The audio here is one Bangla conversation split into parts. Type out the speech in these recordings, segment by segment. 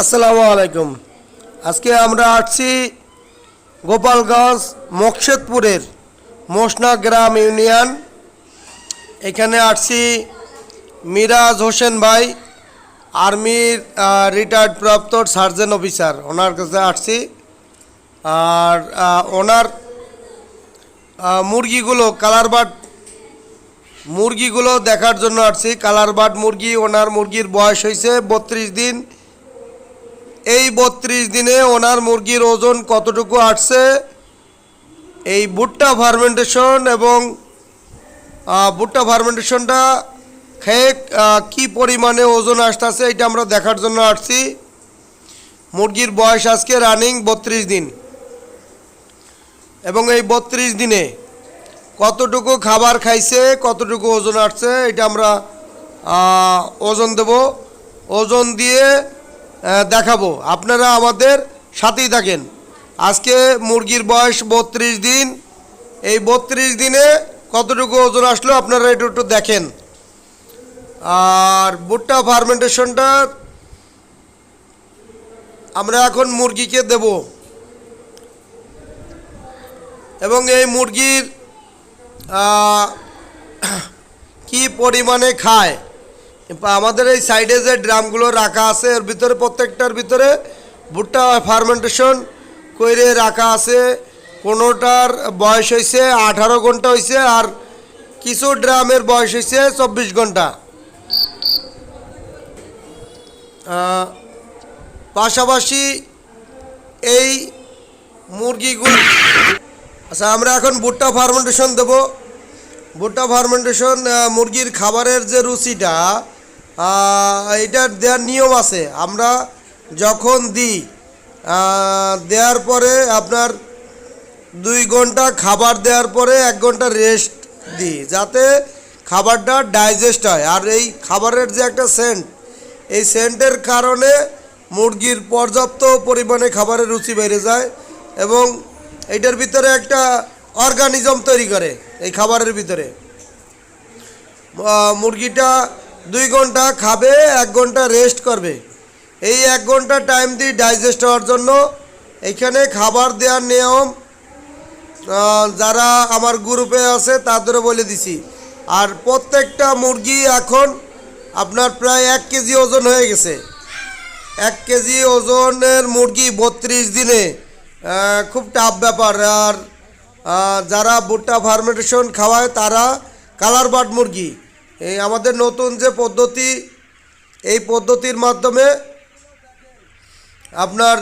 আসসালামু আলাইকুম। আজকে আমরা আসছি গোপালগঞ্জ মকসেদপুরের মোসনা গ্রাম ইউনিয়ন। এখানে আসছি মিরাজ হোসেন ভাই, আর্মির রিটায়ার্ড প্রাপ্ত সার্জেন অফিসার। ওনার কাছে আসছি। আর ওনার মুরগিগুলো, কালার বাট মুরগিগুলো দেখার জন্য আসছি। কালার বাট মুরগি, ওনার মুরগির বয়স হয়েছে বত্রিশ দিন। এই বত্রিশ দিনে ওনার মুরগির ওজন কতটুকু আসছে? এই ভুট্টা ফার্মেন্টেশন এবং ভুট্টা ফার্মেন্টেশনটা খেয়ে কি পরিমাণে ওজন আসতেছে এটা আমরা দেখার জন্য আসছি। মুরগির বয়স আজকে রানিং বত্রিশ দিন। এবং এই বত্রিশ দিনে কতটুকু খাবার খাইছে, কতটুকু ওজন আসছে, এটা আমরা ওজন দেব। ওজন দিয়ে দেখাবো। আপনারা আমাদের সাথেই থাকেন। আজকে মুরগির বয়স বত্রিশ দিন। এই বত্রিশ দিনে কতটুকু ওজন আসলো আপনারা একটু একটু দেখেন। আর ভুট্টা ফার্মেন্টেশনটা আমরা এখন মুরগিকে দেব। এবং এই মুরগির কি পরিমাণে খায়? আমাদের এই সাইডে যে ড্রামগুলো রাখা আছে, এর ভিতরে প্রত্যেকটার ভিতরে ভুট্টা ফার্মেন্টেশন করে রাখা আছে। কোনোটার বয়স হয়েছে আঠারো ঘণ্টা হয়েছে আর কিছু ড্রামের বয়স হয়েছে চব্বিশ ঘণ্টা। পাশাপাশি এই মুরগিগুলো আচ্ছা আমরা এখন ভুট্টা ফার্মেন্টেশন দেবো। ভুট্টা ফার্মেন্টেশন মুরগির খাবারের যে রুচিটা এটার দেওয়ার নিয়ম আছে। আমরা যখন দিই দেওয়ার পরে আপনার দুই ঘণ্টা খাবার দেওয়ার পরে এক ঘণ্টা রেস্ট দিই, যাতে খাবারটা ডাইজেস্ট হয়। আর এই খাবারের যে একটা সেন্ট এই সেন্টের কারণে মুরগির পর্যাপ্ত পরিমাণে খাবারের রুচি বেড়ে যায় এবং এটার ভিতরে একটা অর্গানিজম তৈরি করে, এই খাবারের ভিতরে। মুরগিটা দুই ঘণ্টা খাবে, এক ঘণ্টা রেস্ট করবে। এই এক ঘণ্টা টাইম দিই ডাইজেস্ট হওয়ার জন্য এখানে খাবার দেওয়ার নিয়ম যারা আমার গ্রুপে আছে তাদেরও বলে দিছি। আর প্রত্যেকটা মুরগি এখন আপনার প্রায় এক কেজি ওজন হয়ে গেছে। এক কেজি ওজনের মুরগি বত্রিশ দিনে খুব টাফ ব্যাপার। আর যারা ভুট্টা ফার্মেন্টেশন খাওয়ায় তারা কালার বাট মুরগি। এই আমাদের নতুন যে পদ্ধতি, এই পদ্ধতির মাধ্যমে আপনার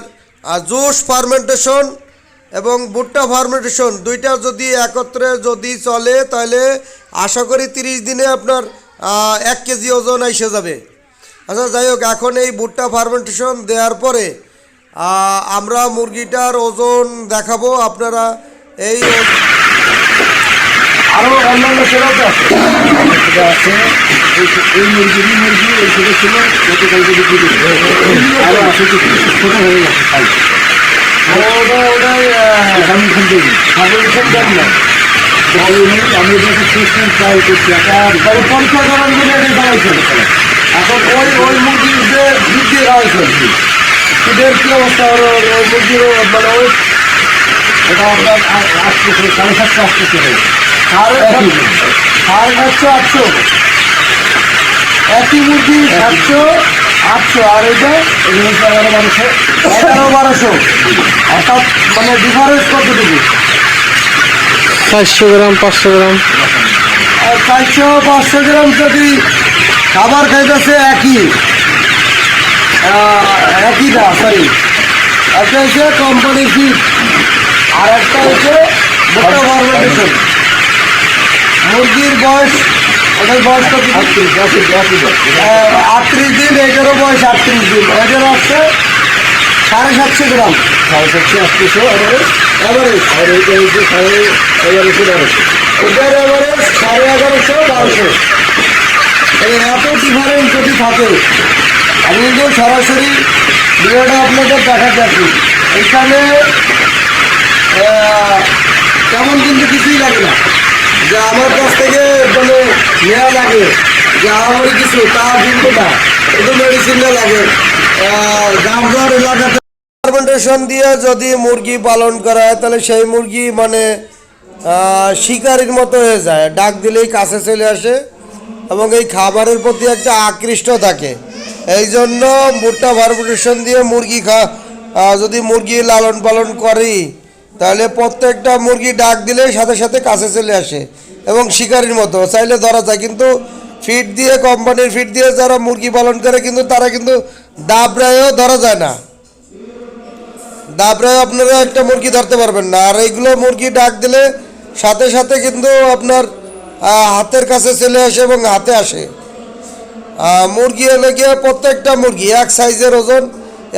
জুস ফার্মেন্টেশন এবং ভুট্টা ফার্মেন্টেশন দুইটা যদি একত্রে যদি চলে, তাহলে আশা করি তিরিশ দিনে আপনার এক কেজি ওজন এসে যাবে। আচ্ছা যাই হোক, এখন এই ভুট্টা ফার্মেন্টেশন দেওয়ার পরে আমরা মুরগিটার ওজন দেখাবো। আপনারা এই ও- আরও অন্যান্য সেরাও তো আছে। সেটা আছে এই এই মুরগি এই ছোটো ছিল গতকালকে বিক্রি করে। আরও আছে ছোটো হয়ে গেছে তাই ওটা ওটাই আমি থেকে। সাগর এখান না আমি এটাকে ট্রাই করছি। এখন পঞ্চাশ গ্রাম করে এটা চালাইছে এখন। ওই ওই মুরগির যে বৃদ্ধি হয়েছে এদের কী অবস্থা হলো? ওই মুরগির মানে ওই এটা আপনার আসতেছে সাড়ে সাতশো আসতেছে সাড়ে সাতশো আটশো। একই মুরগি সাতশো আটশো। আর এটা এগারো বারোশো। অর্থাৎ মানে ডিফারেন্স কতটুকু? চারশো গ্রাম পাঁচশো গ্রাম। আর চারশো পাঁচশো গ্রাম যদি খাবার খাইতেছে একই একই না সরি একটা হচ্ছে কোম্পানি ফিড আর একটা হচ্ছে ভুট্টা ফার্মেন্টেশন মুরগির বয়স ওটার বয়স কত আটত্রিশ আটত্রিশ দিন এটারও বয়স আটত্রিশ দিন। এটার হচ্ছে সাড়ে সাতশো গ্রাম। সাড়ে সাতশো আটত্রিশশো এভারেজ এভারেজ আর এইটা হচ্ছে সাড়ে এগারোশো বারোশো। এটার এভারেজ সাড়ে এগারোশো বারোশো। এই এত ডিফারেন্স যদি থাকে আমি কিন্তু সরাসরি ভিডিওটা আপনাদের দেখাতে আসি এখানে তেমন কিন্তু কিছুই লাগে না। যে আমার নেওয়া লাগে যে আমার কিছু তা কিন্তু না। শুধু মেডিসিনটা লাগে। আহ, এলাকাতে ফার্মেন্টেশন দিয়ে যদি মুরগি পালন করা হয় তাহলে সেই মুরগি মানে শিকারির মতো হয়ে যায়। ডাক দিলেই কাছে চলে আসে এবং এই খাবারের প্রতি একটা আকৃষ্ট থাকে। এই জন্য ভুট্টা ফার্মেন্টেশন দিয়ে মুরগি খা যদি মুরগি লালন পালন করি তাহলে প্রত্যেকটা মুরগি ডাক দিলে সাথে সাথে কাছে চলে আসে এবং শিকারির মতো। চাইলে ধরা যায়, কিন্তু ফিড দিয়ে কোম্পানির ফিড দিয়ে যারা মুরগি পালন করে, কিন্তু তারা কিন্তু দাবরায়ও ধরা যায় না। দাবরায় আপনারা একটা মুরগি ধরতে পারবেন না। আর এইগুলো মুরগি ডাক দিলে সাথে সাথে কিন্তু আপনার হাতের কাছে চলে আসে এবং হাতে আসে। মুরগি হলে গিয়ে প্রত্যেকটা মুরগি, এক সাইজের ওজন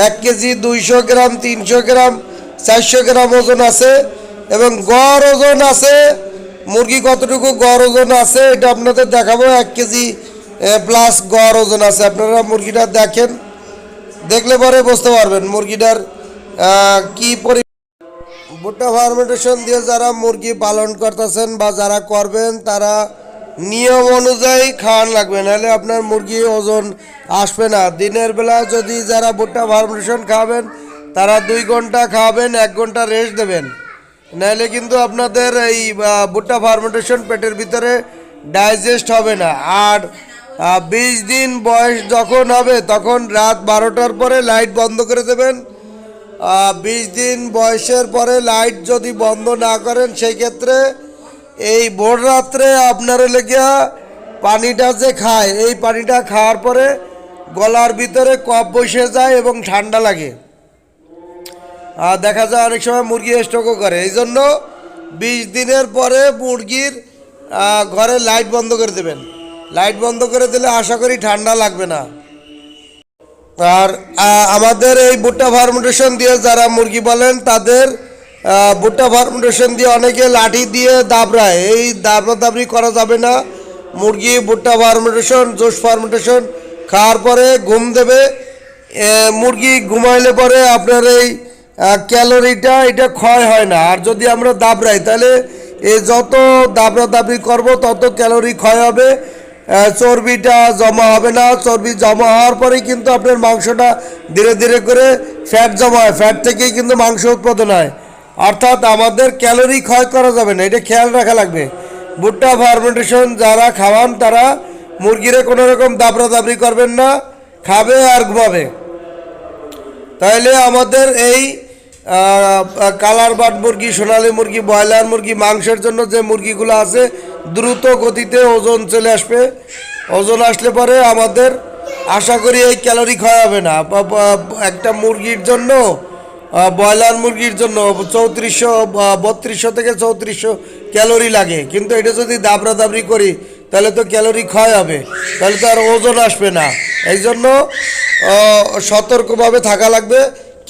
এক কেজি, দুইশো গ্রাম, তিনশো গ্রাম চারশো গ্রাম ওজন আছে এবং গড় ওজন আছে। মুরগি কতটুকু গড় ওজন আছে, এটা আপনাদের দেখাবো। এক কেজি প্লাস গড় ওজন আছে। আপনারা মুরগিটা দেখেন, দেখলে পরে বুঝতে পারবেন মুরগিটার কি পরি ভুট্টা ফার্মেন্টেশন দিয়ে যারা মুরগি পালন করতেছেন বা যারা করবেন, তারা নিয়ম অনুযায়ী খাওয়ান লাগবে। নাহলে আপনার মুরগি ওজন আসবে না। দিনের বেলা যদি যারা ভুট্টা ফার্মেন্টেশন খাবেন তারা দুই ঘণ্টা খাওয়াবেন এক ঘণ্টা রেস্ট দেবেন। নাহলে কিন্তু আপনাদের এই ভুট্টা ফার্মেন্টেশন পেটের ভিতরে ডাইজেস্ট হবে না। আর বিশ দিন বয়স যখন হবে, তখন রাত বারোটার পরে লাইট বন্ধ করে দেবেন। বিশ দিন বয়সের পরে লাইট যদি বন্ধ না করেন, সেই ক্ষেত্রে এই ভোর রাত্রে আপনার লেগে পানিটা যে খায়, এই পানিটা খাওয়ার পরে গলার ভিতরে কপ বসে যায় এবং ঠান্ডা লাগে। আর দেখা যায় অনেক সময় মুরগি স্ট্রোকও করে। এই জন্য বিশ দিনের পরে মুরগির ঘরে লাইট বন্ধ করে দেবেন। লাইট বন্ধ করে দিলে আশা করি ঠান্ডা লাগবে না। আর আমাদের এই ভুট্টা ফার্মেন্টেশন দিয়ে যারা মুরগি বলেন তাদের ভুট্টা ফার্মেন্টেশন দিয়ে অনেকে লাঠি দিয়ে দাবড়ায়। এই দাবড়া দাবড়ি করা যাবে না। মুরগি ভুট্টা ফার্মেন্টেশন, জোস ফার্মেন্টেশন, খাওয়ার পরে ঘুম দেবে। মুরগি ঘুমাইলে পরে আপনার এই ক্যালোরিটা, এটা ক্ষয় হয় না। আর যদি আমরা দাবড়াই, তাহলে এ যত দাবড়া দাবড়ি করব, তত ক্যালোরি ক্ষয় হবে। চর্বিটা জমা হবে না। চর্বি জমা হওয়ার পরেই কিন্তু আপনার মাংসটা ধীরে ধীরে করে ফ্যাট জমা হয়। ফ্যাট থেকেই কিন্তু মাংস উৎপাদন হয়। অর্থাৎ আমাদের ক্যালোরি ক্ষয় করা যাবে না। এটা খেয়াল রাখা লাগবে। ভুট্টা ফার্মেন্টেশন যারা খাওয়ান, তারা মুরগিরে কোনো রকম দাবড়া দাবড়ি করবেন না। খাবে আর ঘুমাবে। তাহলে আমাদের এই কালার বাট মুরগি, সোনালী মুরগি, ব্রয়লার মুরগি, মাংসের জন্য যে মুরগিগুলো আছে, দ্রুত গতিতে ওজন চলে আসবে। ওজন আসলে পরে আমাদের আশা করি এই ক্যালোরি ক্ষয় হবে না একটা মুরগির জন্য ব্রয়লার মুরগির জন্য চৌত্রিশশো বত্রিশশো থেকে চৌত্রিশশো ক্যালোরি লাগে। কিন্তু এটা যদি দাবরা দাবরি করি, তাহলে তো ক্যালোরি ক্ষয় হবে। তাহলে তো আর ওজন আসবে না। এই জন্য সতর্কভাবে থাকা লাগবে।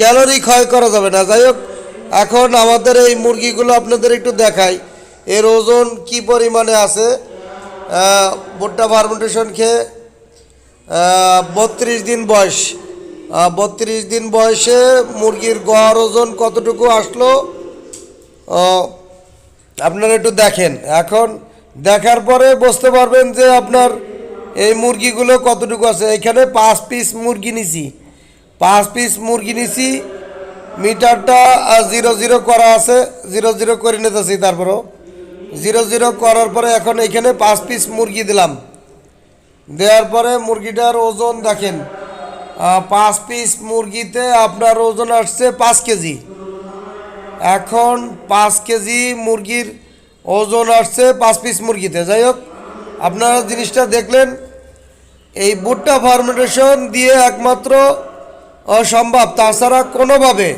ক্যালোরি ক্ষয় করা যাবে না। যাই হোক, এখন আমাদের এই মুরগিগুলো আপনাদের একটু দেখাই। এর ওজন কি পরিমাণে আছে? ভুট্টা ফার্মেন্টেশন খেয়ে বত্রিশ দিন বয়স। বত্রিশ দিন বয়সে মুরগির গড় ওজন কতটুকু আসলো? আপনারা একটু দেখেন। এখন দেখার পরে বুঝতে পারবেন যে আপনার এই মুরগিগুলো কতটুকু আছে। এখানে পাঁচ পিস মুরগি নিছি। পাঁচ পিস মুরগি নিছি, মিটারটা জিরো জিরো করা আছে জিরো জিরো করে নিতেছি তারপরও। জিরো জিরো করার পরে এখন এখানে পাঁচ পিস মুরগি দিলাম। দেওয়ার পরে মুরগিটার ওজন দেখেন পাঁচ পিস মুরগিতে আপনার ওজন আসছে পাঁচ কেজি। এখন পাঁচ কেজি মুরগির ওজন আসছে পাঁচ পিস মুরগিতে। যাই হোক, আপনারা জিনিসটা দেখলেন, এই ভুট্টা ফার্মেন্টেশন দিয়ে একমাত্র অসম্ভব। তাছাড়া কোনোভাবে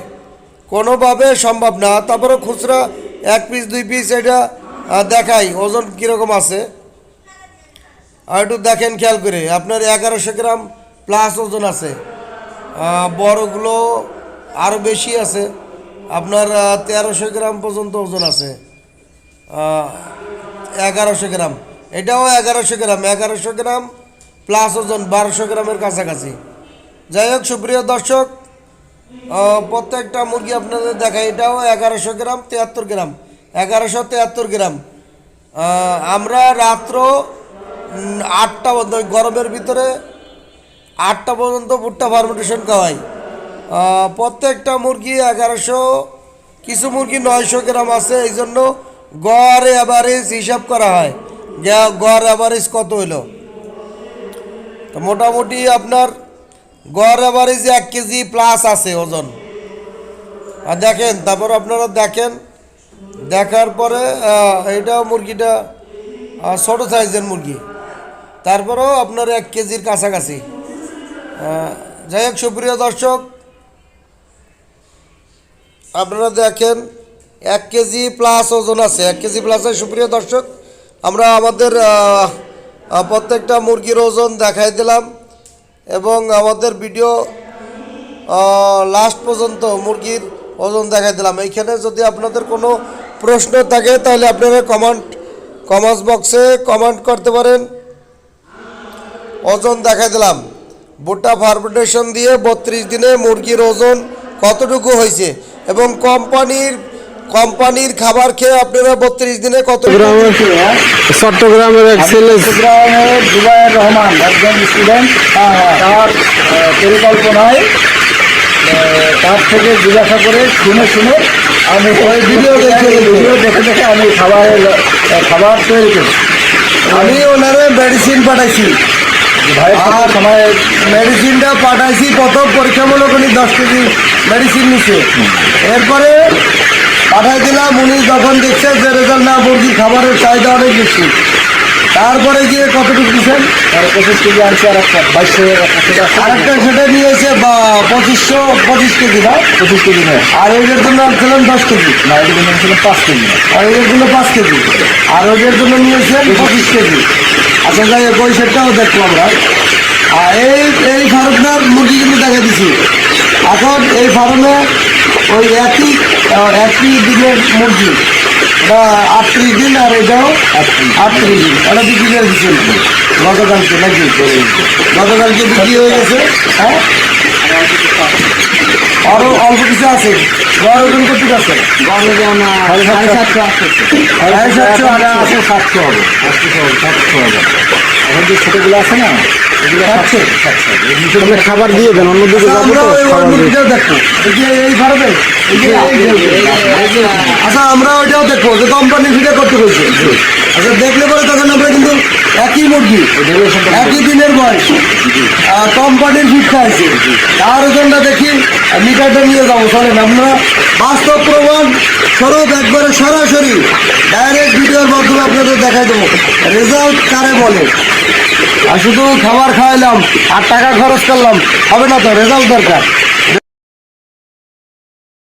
কোনোভাবে সম্ভব না। তারপরে খুচরা এক পিস দুই পিস এটা দেখাই, ওজন কীরকম আছে। আর একটু দেখেন খেয়াল করে, আপনার এগারোশো গ্রাম প্লাস ওজন আছে। বড়গুলো আরও বেশি আছে। আপনার তেরোশো গ্রাম পর্যন্ত ওজন আছে। এগারোশো গ্রাম। এটাও এগারোশো গ্রাম এগারোশো গ্রাম প্লাস ওজন, বারোশো গ্রামের কাছাকাছি। যাই হোক, সুপ্রিয় দর্শক প্রত্যেকটা মুরগি আপনাদের দেখায় এটাও এগারোশো গ্রাম, তিয়াত্তর গ্রাম। এগারোশো তিয়াত্তর গ্রাম। আমরা রাত্র আটটা পর্যন্ত গরমের ভিতরে আটটা পর্যন্ত ভুট্টা ফার্মেন্টেশন খাওয়াই। প্রত্যেকটা মুরগি এগারোশো, কিছু মুরগি নয়শো গ্রাম আছে, এই জন্য গড় অ্যাভারেজ হিসাব করা হয়। গড় অ্যাভারেজ কত হইল? তো মোটামুটি আপনার গড় অ্যাভারেজ এক কেজি প্লাস আছে ওজন। আর দেখেন, তারপর আপনারা দেখেন, দেখার পরে এইটা মুরগিটা ছোট সাইজের মুরগি। তারপরেও আপনার এক কেজির কাছাকাছি। যাই হোক, সুপ্রিয় দর্শক, আপনারা দেখেন, এক কেজি প্লাস ওজন আছে। এক কেজি প্লাস সুপ্রিয় দর্শক, আমরা আমাদের প্রত্যেকটা মুরগির ওজন দেখাই দিলাম। এবং আমাদের ভিডিও লাস্ট পর্যন্ত মুরগির ওজন দেখাই দিলাম। এইখানে যদি আপনাদের কোনো প্রশ্ন থাকে, তাহলে আপনারা কমেন্ট কমেন্টস বক্সে কমেন্ট করতে পারেন। ওজন দেখাই দিলাম। ভুট্টা ফার্মেন্টেশন দিয়ে বত্রিশ দিনে মুরগির ওজন কতটুকু হয়েছে? এবং কোম্পানির কোম্পানির খাবার খেয়ে আপনারা বত্রিশ দিনে কত চট্টগ্রামের এক ছেলে চট্টগ্রামের জুবাইর রহমান একজন স্টুডেন্ট তার পরিকল্পনায় তার থেকে জিজ্ঞাসা করে শুনে শুনে আমি ওই ভিডিও দেখে ভিডিও দেখে। দেখে আমি খাবারের খাবার তৈরি করি। আমি ওনারে মেডিসিন পাঠাইছি। সাথে সময় মেডিসিনটা পাঠাইছি প্রথম পরীক্ষামূলক উনি দশ কেজি মেডিসিন নিছে। এরপরে পাঠাই দিলাম উনি যখন দেখছে যে রেজাল্ট না মুরগির খাবারের চাহিদা অনেক বেশি। তারপরে গিয়ে কতটুকু দিচ্ছেন পঁচিশ কেজি আনছি আর একটা বাইশশো একটা আরেকটা সেটা নিয়েছে বা পঁচিশশো পঁচিশ কেজি না? পঁচিশ কেজি নেয়। আর ওইটার জন্য আনছিলাম দশ কেজি। না এদিকে নিয়েছিলাম পাঁচ কেজি। আর ওইটার জন্য পাঁচ কেজি। আর ওইটার জন্য নিয়েছেন পঁচিশ কেজি। আচ্ছা যাই ওই সেটটাও দেখব আমরা। আর এই এই ফার্মটার মুরগি কিন্তু দেখা দিছি। এখন এই ফার্মে ওই একই একই দিনের মুরগি এটা আটত্রিশ দিন আর এটাও আটত্রিশ দিন। এটা বিক্রি করে দিচ্ছেন গতকালকে নাকি? গতকালকে বিক্রি হয়ে গেছে। হ্যাঁ? আরও অল্প কিছু আছে। গড় ওজন কত আছে? সাড়ে সাতশো। আর আছে। সাতশো হবে। সাতশো হবে সাতশো হবে। এখন যে ছোটোগুলো আছে না খাবার দিয়ে দেন অন্যদিকে মুরগিটাও দেখব। এই যে আচ্ছা আমরা ওইটাও দেখব যে কোম্পানি ফিডে করতে বলছে। আচ্ছা দেখলে পরে তখন আমরা কিন্তু একই মুরগি, একই দিনের বয়স। কোম্পানির ফিট খাইছে। তার ওজনটা দেখি আর মিটারটা নিয়ে যাব চলেন আমরা বাস্তব প্রমাণ স্বরূপ একবারে সরাসরি ডাইরেক্ট ভিডিওর মাধ্যমে আপনাদের দেখাই দেবো। রেজাল্ট কারে বলে? আর শুধু খাবার খাওয়াইলাম, আর টাকা খরচ করলাম, হবে না তো রেজাল্ট দরকার।